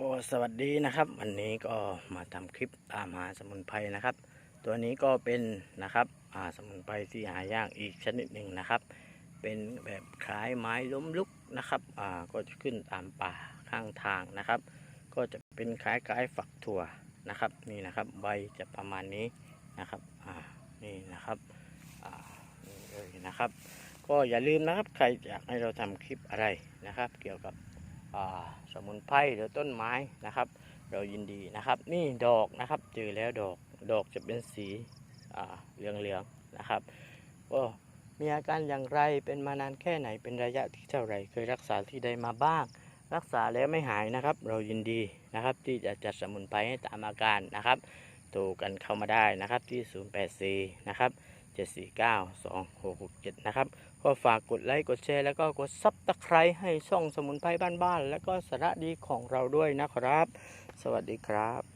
ก็สวัสดีนะครับ วันนี้ก็มาทำคลิปตามหาสมุนไพรนะครับ ตัวนี้ก็เป็นนะครับอาสมุนไพรที่หายากอีกชนิดหนึ่งนะครับ เป็นแบบคล้ายไม้ล้มลุกนะครับอ่าก็จะขึ้นตามป่าข้างทางนะครับ ก็จะเป็นคล้ายๆฝักถั่วนะครับนี่นะครับใบจะประมาณนี้นะครับอ่านี่นะครับอ่านี่เลยนะครับ ก็อย่าลืมนะครับใครอยากให้เราทำคลิปอะไรนะครับ เกี่ยวกับ สมุนไพรหรือต้นไม้นะครับ เรายินดีนะครับ นี่ดอกนะครับเจอแล้วดอกดอกจะเป็นสีอ่าเหลืองๆนะครับก็มีอาการอย่างไรเป็นมานานแค่ไหนเป็นระยะที่เท่าไหร่เคยรักษาที่ใดมาบ้าง รักษาแล้วไม่หายนะครับ เรายินดีนะครับ ที่จะจัดสมุนไพรให้ตามอาการนะครับโทรกันเข้ามาได้นะครับที่ 084 นะครับ 7492667 นะครับ ก็ฝากกดไลค์ กดแชร์ แล้วก็กดซับตะไคร้ให้ช่องสมุนไพรบ้านๆ แล้วก็สาระดีของเราด้วยนะครับ สวัสดีครับ